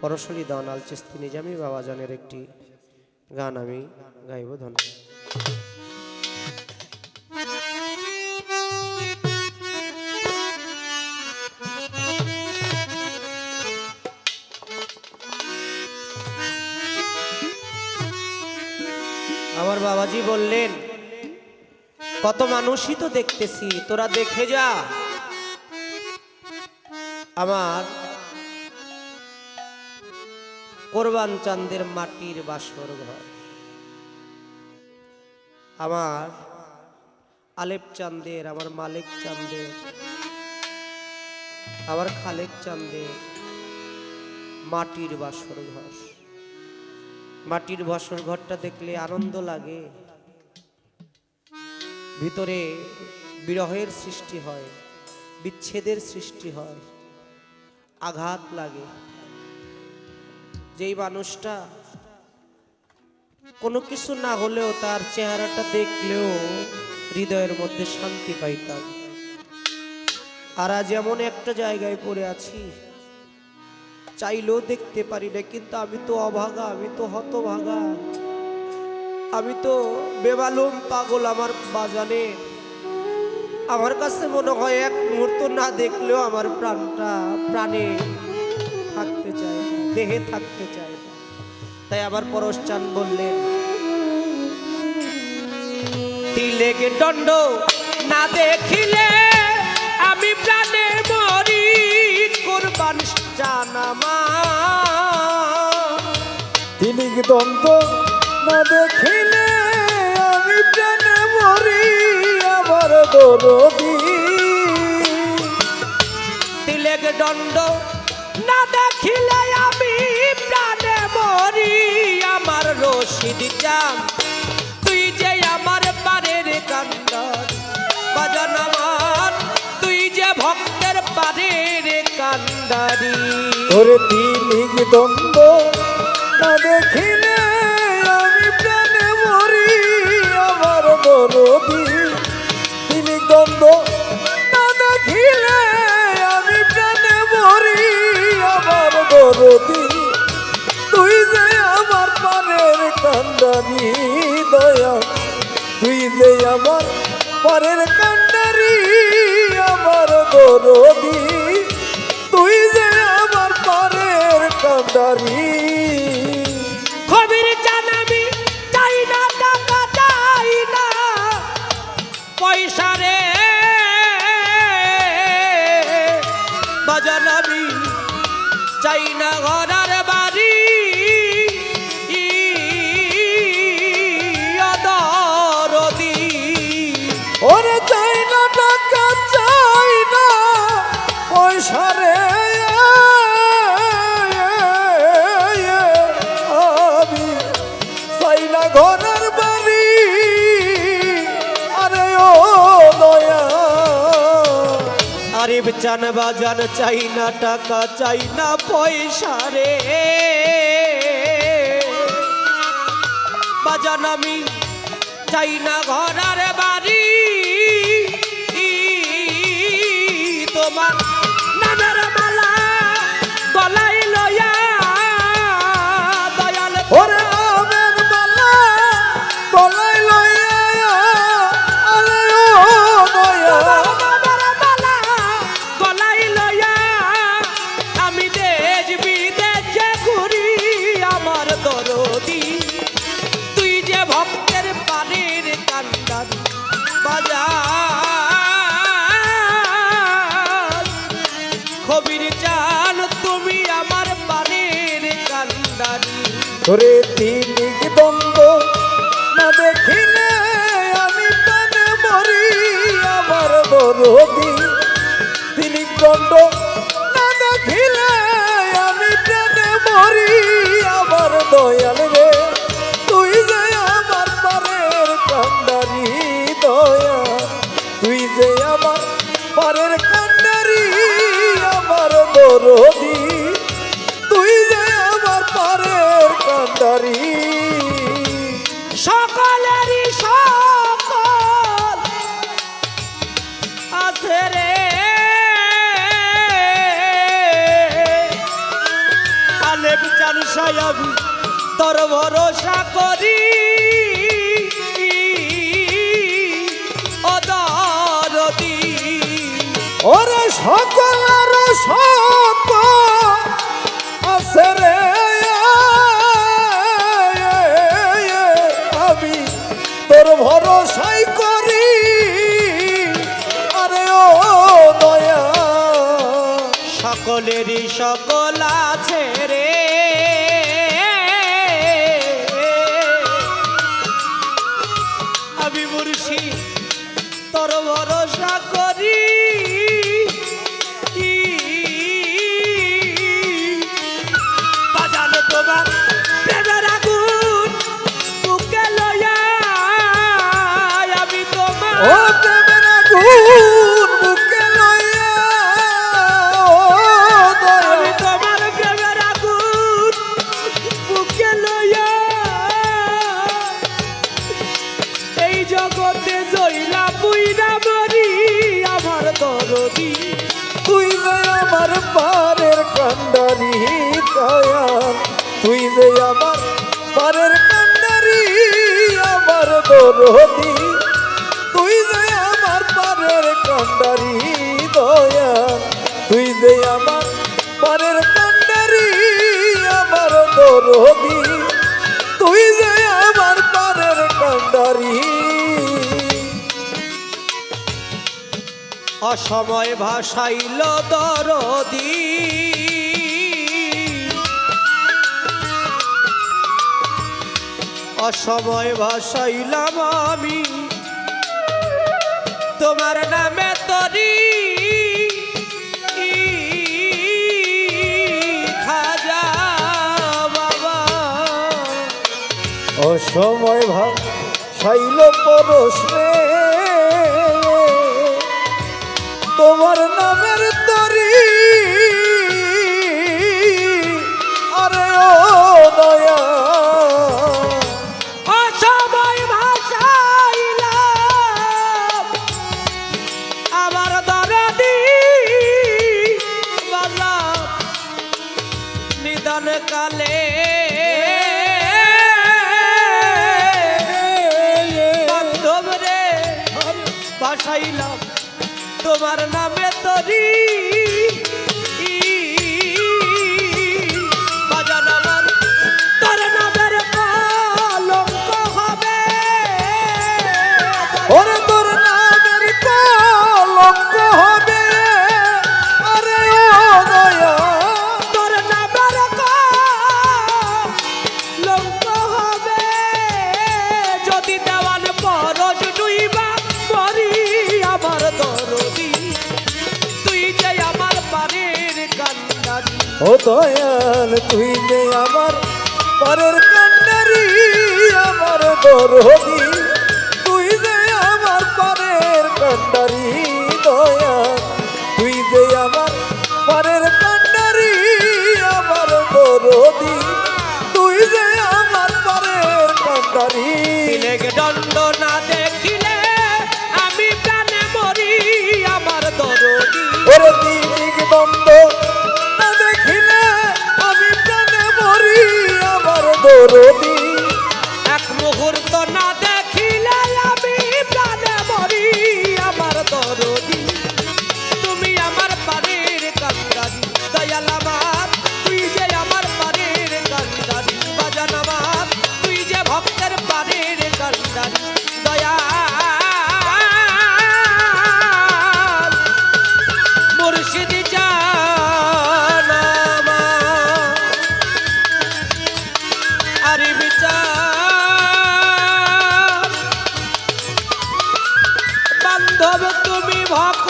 পরশরী দন আল চিস্তি নিজামি বাবাজানের একটি গান আমি গাইব ধন্যবাদ আমার বাবাজি বললেন, কত মানুষই তো দেখতেছি, তোরা দেখে যা। আমার কোরবান চাঁদের মাটির বাসর ঘর। আমার আলেপ চাঁদের, আমার মালিক চাঁদের, আমার খালেক চাঁদের মাটির বাসর ঘর। মাটির বাসর ঘরটা দেখলে আনন্দ লাগে। ভিতরে বিরহের সৃষ্টি হয়, বিচ্ছেদের সৃষ্টি হয়, আঘাত লাগে। যেই মানুষটা কোনো কিছু না হলেও তার চেহারাটা দেখলেও হৃদয়ের মধ্যে শান্তি পাইতাম। আর আজ এমন একটা জায়গায় পড়ে আছি, চাইলেও দেখতে পারি না, কিন্তু আমি তো অভাগা, আমি তো হতভাগা। আমি তো বেমালুম পাগল আমার বাজানে। আমার কাছে মনে হয় এক মুহূর্ত না দেখলেও আমার প্রাণটা, প্রাণে দেহে থাকতে চায় না। তাই আবার পরশচান বললেন, তিলেকে দণ্ড না দেখিলে আমি প্রাণে মরি, কোরবান জানামা তিনি দ্বন্দ্ব না দেখিলে আমি প্রাণে মরি, আমার দরদি। তিলেক দণ্ড না দেখিলে আমি প্রাণে মরি, আমার রশিদ চাম তুই যে আমার পারের কান্দার বাজান আমার, তুই যে ভক্তের পারের কান্দারি ওরে তিনি দ্বন্দ্ব না দেখিলে আমি প্রাণে মরি, আমার দরদি তিনি দ্বন্দ্ব না দেখিলে দরদি তুই যে আমার পানের কান্দারি দয়া। তুই যে আমার পরের কান্দারি আমার দরদি চান বাজান চাই না টাকা, চাই না পয়সা রে। বাজান আমি চাই না ঘর বাড়ি। কবির চান তুমি আমার পানির কান্দারি। ধরে তিনি দ্বন্দ্ব না দেখিলে আমি তানে মরি, আমার দরদি তিনি দ্বন্দ্ব না দেখিলে সকলেরই সকল আছে রে। প্রেম চানসাই আমি তোর ভরসা করি। ও দরদি ওরে সকলের সক সকলেরই সকল আছে রে। আমি মুর্শি তোর ভরসা করি। পারের কান্ডারি, দয়াল। তুই যে আমার পারের কান্ডারি, আমার দরদি। তুই যে আমার পারের কান্ডারি, দয়াল। তুই যে আমার পারের কান্ডারি, আমার দরদি। তুই যে আমার পারের কান্ডারি অসময় ভাসাইল দরদি। অসময় ভাসাইলাম আমি। তোমার নামে তরি। খাজা বাবা। অসময় ভাব শাইল পরশে। তোমার ও দয়াল, তুই যে আমার পরের কান্ডারি, আমার দরদি তুই যে আমার পরের কান্ডারি, দয়াল। ভক্ত